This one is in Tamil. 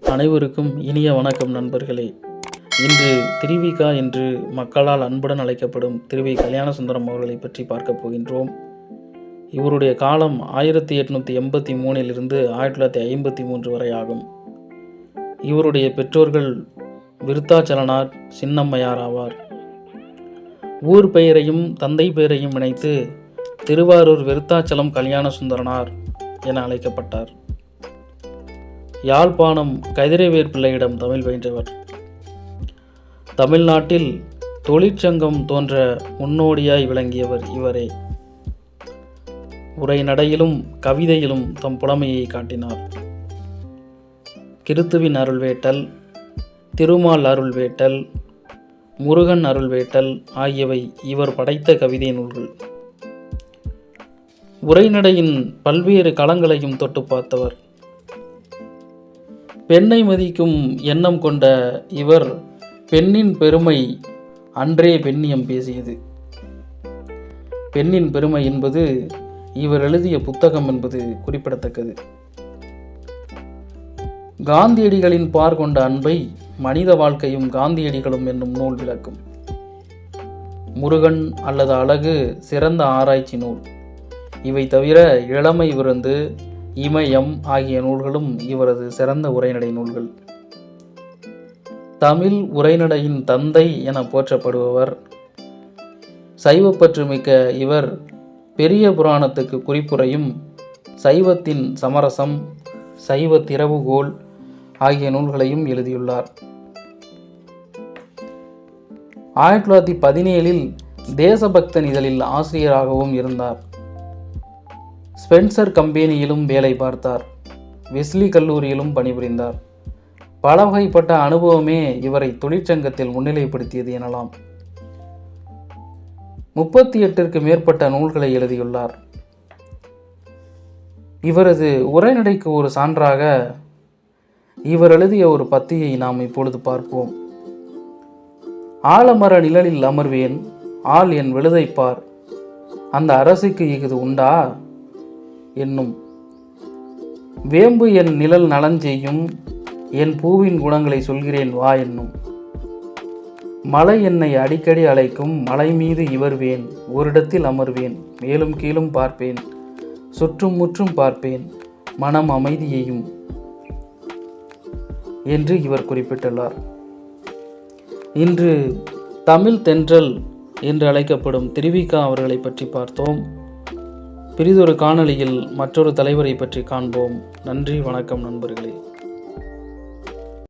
அனைவருக்கும் இனிய வணக்கம் நண்பர்களே. இன்று திருவிகா என்று மக்களால் அன்புடன் அழைக்கப்படும் திருவி கல்யாண சுந்தரம் அவர்களை பற்றி பார்க்க போகின்றோம். இவருடைய காலம் ஆயிரத்தி எட்நூற்றி எண்பத்தி மூணிலிருந்து ஆயிரத்தி தொள்ளாயிரத்தி ஐம்பத்தி மூன்று வரை ஆகும். இவருடைய பெற்றோர்கள் விருத்தாச்சலனார் சின்னம்மையார் ஆவார். ஊர் பெயரையும் தந்தை பெயரையும் இணைத்து திருவாரூர் விருத்தாச்சலம் கல்யாண சுந்தரனார் என அழைக்கப்பட்டார். யாழ்ப்பாணம் கதிரவேர் பிள்ளையிடம் தமிழ் பயின்றவர். தமிழ்நாட்டில் தொழிற்சங்கம் தோன்ற முன்னோடியாய் விளங்கியவர் இவரே. உரைநடையிலும் கவிதையிலும் தம் புலமையை காட்டினார். கிறித்துவின் அருள்வேட்டல் திருமால் அருள்வேட்டல் முருகன் அருள்வேட்டல் ஆகியவை இவர் படைத்த கவிதை நூல்கள். உரைநடையின் பல்வேறு களங்களையும் தொட்டு பார்த்தவர் பெண்ணை மதிக்கும் எண்ணம் கொண்ட இவர் பெண்ணின் பெருமை அன்றே பெண்ணியம் பேசியது. பெண்ணின் பெருமை என்பது இவர் எழுதிய புத்தகம் என்பது குறிப்பிடத்தக்கது. காந்தியடிகளின் பார் கொண்ட அன்பை மனித வாழ்க்கையும் காந்தியடிகளும் என்னும் நூல் விளக்கும். முருகன் அல்லது அழகு சிறந்த ஆராய்ச்சி நூல். இவை தவிர இளமை விருந்து இமயம் ஆகிய நூல்களும் இவரது சிறந்த உரைநடை நூல்கள். தமிழ் உரைநடையின் தந்தை என போற்றப்படுபவர் சைவப்பற்று மிக்க இவர் பெரிய புராணத்துக்கு குறிப்புரையும் சைவத்தின் சமரசம் சைவ திறவுகோல் ஆகிய நூல்களையும் எழுதியுள்ளார். ஆயிரத்தி தொள்ளாயிரத்தி பதினேழில் தேசபக்தன் இதழில் ஆசிரியராகவும் இருந்தார். ஸ்பென்சர் கம்பெனியிலும் வேலை பார்த்தார். வெஸ்லி கல்லூரியிலும் பணிபுரிந்தார். பல வகைப்பட்ட அனுபவமே இவரை தொழிற்சங்கத்தில் முன்னிலைப்படுத்தியது எனலாம். முப்பத்தி எட்டிற்கு மேற்பட்ட நூல்களை எழுதியுள்ளார். இவரது உரைநடைக்கு ஒரு சான்றாக இவர் எழுதிய ஒரு பத்தியை நாம் இப்பொழுது பார்ப்போம். ஆலமர நிழலில் அமர்வேன் ஆள் என் விழுதைப்பார். அந்த அரசுக்கு இஃது உண்டா? என்னும். வேம்பு என் நிழல் நலஞ்செய்யும் என் பூவின் குணங்களை சொல்கிறேன் வா என்னும். மலை என்னை அடிக்கடி அழைக்கும் மலை மீது இவர்வேன் ஓரிடத்தில் அமர்வேன் மேலும் கீழும் பார்ப்பேன் சுற்றும் முற்றும் பார்ப்பேன் மனம் அமைதியையும் என்று இவர் குறிப்பிட்டுள்ளார். இன்று தமிழ் தென்றல் என்று அழைக்கப்படும் திருவிகா அவர்களை பற்றி பார்த்தோம். பிரிதொரு காணொளியில் மற்றொரு தலைவரை பற்றி காண்போம். நன்றி வணக்கம் நண்பர்களே.